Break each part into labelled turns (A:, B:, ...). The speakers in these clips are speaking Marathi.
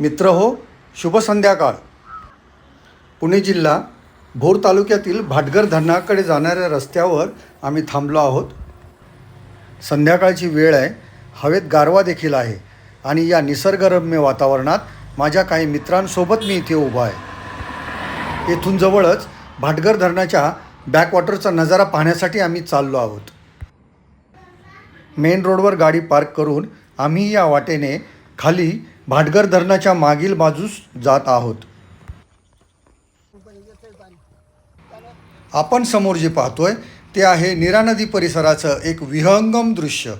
A: मित्र हो शुभ संध्याकाळ. पुणे जिल्हा भोर तालुक्यातील भाटघर धरणाकडे जाणाऱ्या रस्त्यावर आम्ही थांबलो आहोत. संध्याकाळची वेळ आहे हवेत गारवा देखील आहे आणि या निसर्गरम्य वातावरणात माझ्या काही मित्रांसोबत मी इथे उभा आहे. येथून जवळच भाटघर धरणाच्या बॅकवॉटरचा नजारा पाहण्यासाठी आम्ही चाललो आहोत. मेन रोडवर गाडी पार्क करून आम्ही या वाटेने खाली भाटघर धरणाच्या मागील बाजूस जात आहोत. आपण समोर जे पाहतोय ते आहे नीरा नदी परिसराचं एक विहंगम दृश्य.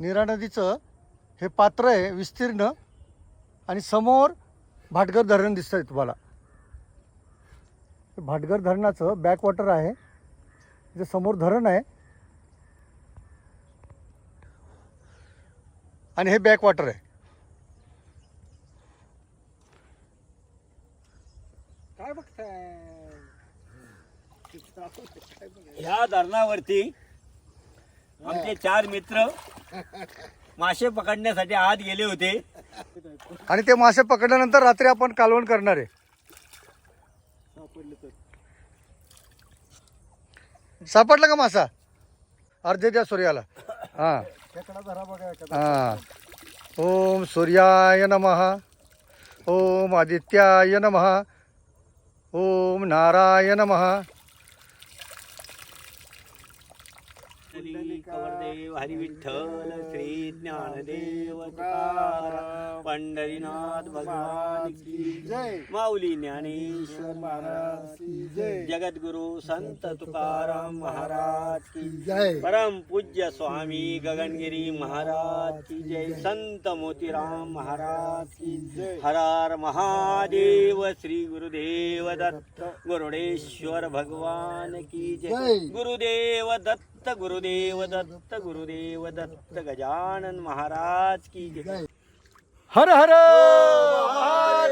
A: नीरा नदीचं हे पात्र आहे विस्तीर्ण आणि समोर भाटगर धरण दिसतंय तुम्हाला. भाटघर भाटगर धरणाचं बॅकवॉटर आहे. जे समोर धरण आहे आणि हे बॅकवॉटर आहे.
B: काय बघताय?
C: ह्या धरणावरती आमचे चार मित्र मासे पकडण्यासाठी आत गेले होते.
A: आणि ते मासे पकडल्यानंतर रात्री आपण कालवण करणार आहे. सापडला का मासा? अर्धे द्या सूर्याला. हां. हां. ओम सूर्याय नमः. ओम आदित्याय नमः. ओम नारायण नमः
C: श्री कवरदेव हरी विठ्ठल श्री ज्ञानदेव तुकाराम पंढरीनाथ भगवान की
B: जय.
C: माऊली ज्ञानेश्वर
B: महाराज की जय.
C: जगद्गुरु संत तुकाराम महाराज की
B: जय.
C: परम पूज्य स्वामी गगनगिरी महाराज की जय. संत मोतीराम महाराज की
B: जय.
C: हर हर महादेव श्री गुरुदेव दत्त गुरुडेश्वर भगवान की जय.
B: जय.
C: गुरुदेव दत्त गुरुदेव दत्त गुरुदेव दत्त गजानन महाराज की जय।
A: हर हर महादेव।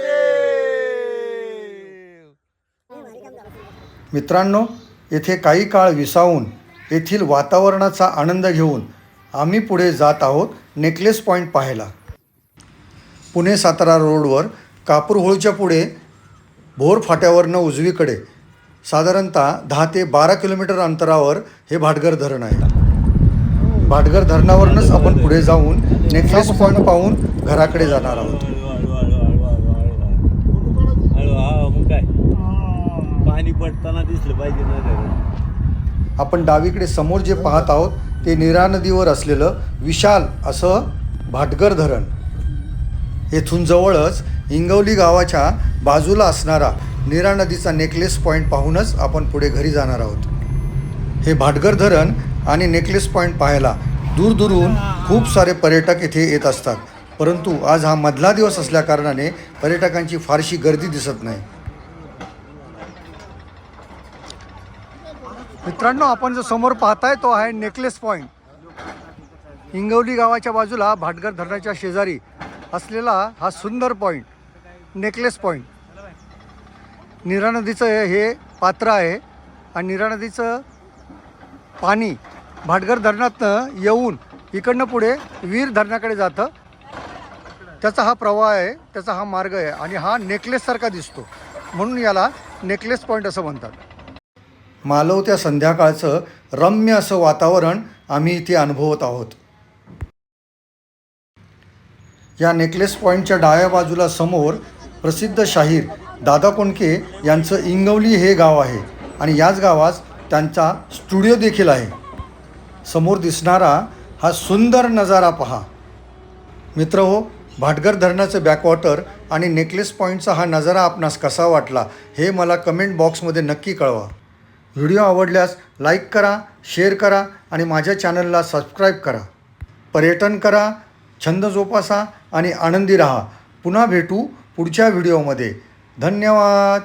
A: मित्रांनो येथे काही काळ विसावून येथील वातावरणाचा आनंद घेऊन आम्ही पुढे जात आहोत नेकलेस पॉईंट पाहायला. पुणे सातारा रोडवर कापूरहोळच्या पुढे भोर फाट्यावरनं उजवीकडे साधारणतः दहा ते बारा किलोमीटर अंतरावर हे भाटगर धरण आहे. भाटगर धरणावरूनच आपण पुढे जाऊन नेकलेस पॉईंट पाहून घराकडे जाणार आहोत.
C: पाणी पडताना दिसलं पाहिजे ना जरा.
A: आपण डावीकडे समोर जे पाहत आहोत ते नीरा नदीवर असलेलं विशाल असं भाटगर धरण. येथून जवळच इंगवली गावाच्या बाजूला असणारा नीरा नदीचा नेकलेस पॉईंट पाहूनच आपण पुढे घरी जाणार आहोत. हे भाटगर धरण आणि नेकलेस पॉईंट पाहायला दूरदूरून खूप सारे पर्यटक येथे येत असतात. परंतु आज हा मधला दिवस असल्याकारणाने पर्यटकांची फारशी गर्दी दिसत नाही. मित्रांनो आपण जो समोर पाहताय तो आहे नेकलेस पॉईंट हिंगवली गावाच्या बाजूला भाटघर धरणाच्या शेजारी असलेला हा सुंदर पॉईंट नेकलेस पॉईंट नीरा नदीचं हे- हे पात्र आहे आणि नीरा नदीचं पाणी भाटघर धरणातनं येऊन इकडनं पुढे वीर धरणाकडे जातं. त्याचा हा प्रवाह आहे त्याचा हा मार्ग आहे आणि हा नेकलेससारखा दिसतो. म्हणून याला नेकलेस पॉईंट असं म्हणतात. मालवत्या संध्याकाळचं रम्य असं वातावरण आम्ही इथे अनुभवत आहोत. या नेकलेस पॉईंटच्या डाव्या बाजूला समोर प्रसिद्ध शाहीर दादा कोंडके यांचं इंगवली हे गाव आहे आणि याच गावात त्यांचा स्टुडिओ देखील आहे. समोर दिसणारा हा सुंदर नजारा पहा. मित्र हो भाटगर धरणाचं बॅकवॉटर आणि नेकलेस पॉईंटचा हा नजारा आपणास कसा वाटला हे मला कमेंट बॉक्समध्ये नक्की कळवा. व्हिडिओ आवडल्यास लाईक करा शेअर करा आणि माझ्या चॅनलला सबस्क्राईब करा. पर्यटन करा छंद जोपासा आणि आनंदी रहा. पुन्हा भेटू पुढच्या व्हिडिओमध्ये. धन्यवाद!